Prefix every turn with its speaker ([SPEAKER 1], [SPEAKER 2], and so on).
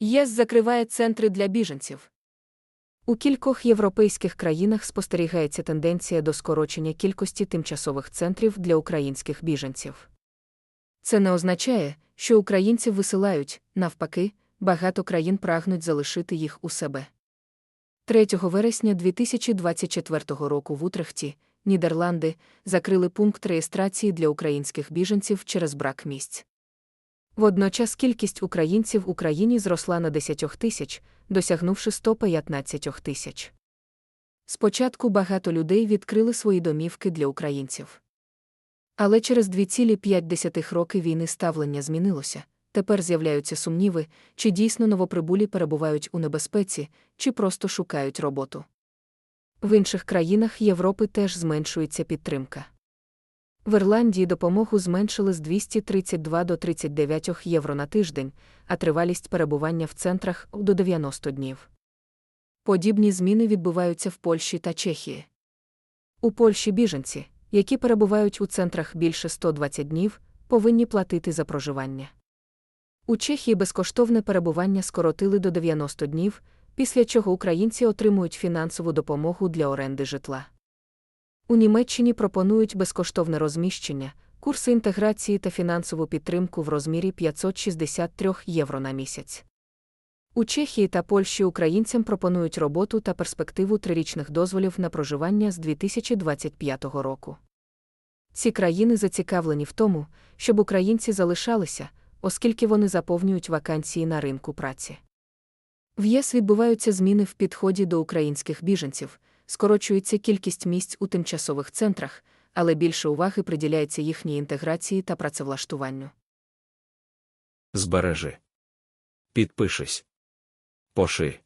[SPEAKER 1] ЄС закриває центри для біженців. У кількох європейських країнах спостерігається тенденція до скорочення кількості тимчасових центрів для українських біженців. Це не означає, що українців висилають, навпаки, багато країн прагнуть залишити їх у себе. 3 вересня 2024 року в Утрехті, Нідерланди, закрили пункт реєстрації для українських біженців через брак місць. Водночас кількість українців в Україні зросла на 10 тисяч, досягнувши 115 тисяч. Спочатку багато людей відкрили свої домівки для українців. Але через 2,5 роки війни ставлення змінилося. Тепер з'являються сумніви, чи дійсно новоприбулі перебувають у небезпеці, чи просто шукають роботу. В інших країнах Європи теж зменшується підтримка. В Ірландії допомогу зменшили з 232 до 39 євро на тиждень, а тривалість перебування в центрах до 90 днів. Подібні зміни відбуваються в Польщі та Чехії. У Польщі біженці, які перебувають у центрах більше 120 днів, повинні платити за проживання. У Чехії безкоштовне перебування скоротили до 90 днів, після чого українці отримують фінансову допомогу для оренди житла. У Німеччині пропонують безкоштовне розміщення, курси інтеграції та фінансову підтримку в розмірі 563 євро на місяць. У Чехії та Польщі українцям пропонують роботу та перспективу трирічних дозволів на проживання з 2025 року. Ці країни зацікавлені в тому, щоб українці залишалися, оскільки вони заповнюють вакансії на ринку праці. В ЄС відбуваються зміни в підході до українських біженців, скорочується кількість місць у тимчасових центрах, але більше уваги приділяється їхній інтеграції та працевлаштуванню.
[SPEAKER 2] Збережи. Підпишись. Поширь.